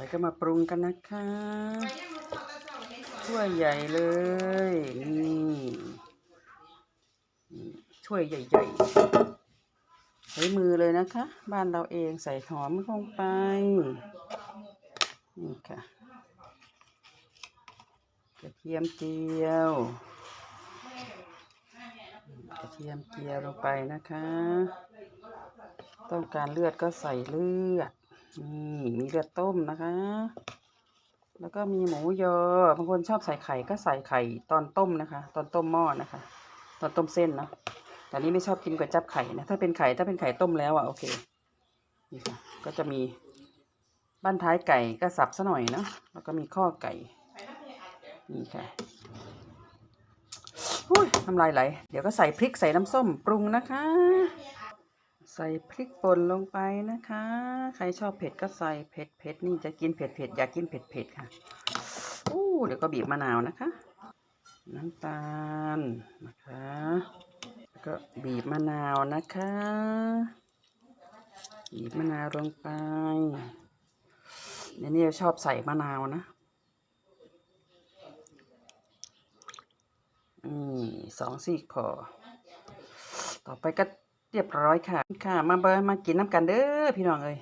ไปก็มาปรุงกันนะคะ ถ้วยใหญ่เลยนี่นี่ถ้วยใหญ่ๆ ใช้มือเลยนะคะ บ้านเราเองใส่หอมลงไป นี่ค่ะกระเทียมเจียว กระเทียมเจียวลงไปนะคะ ต้องการเลือดก็ใส่เลือด นี่มีเลือดต้มนะคะ แล้วก็มีหมูยอบางคนชอบใส่ไข่ก็ใส่ไข่ตอนต้มนะคะ ตอนต้มหม้อนะคะ ตอนต้มเส้นเนาะแต่นี่ไม่ชอบกินก๋วยจับไข่นะถ้าเป็นไข่ถ้าเป็นไข่ต้มแล้วอะโอเคนี่ค่ะก็จะมีบ้านท้ายไก่ก็สับซะหน่อยเนาะแล้วก็มีข้อไก่นี่ค่ะอุ้ยน้ำลายไหล เดี๋ยวก็ใส่พริกใส่น้ำส้มปรุงนะคะ ใส่พริกป่นลงไปนะคะ ใครชอบเผ็ดก็ใส่เผ็ดเผ็ดนี่จะกินเผ็ดเผ็ดอยากกินเผ็ดเผ็ดค่ะอู้เดี๋ยวก็บีบมะนาวนะคะ น้ำตาลนะคะแล้วก็บีบมะนาวนะคะ บีบมะนาวลงไปเนี่ยชอบใส่มะนาวนะอืมสองสี่พอ ต่อไปก็ เรียบร้อยค่ะค่ะ มาเบอร์มากินน้ำกันเด้อพี่น้องเอ้ย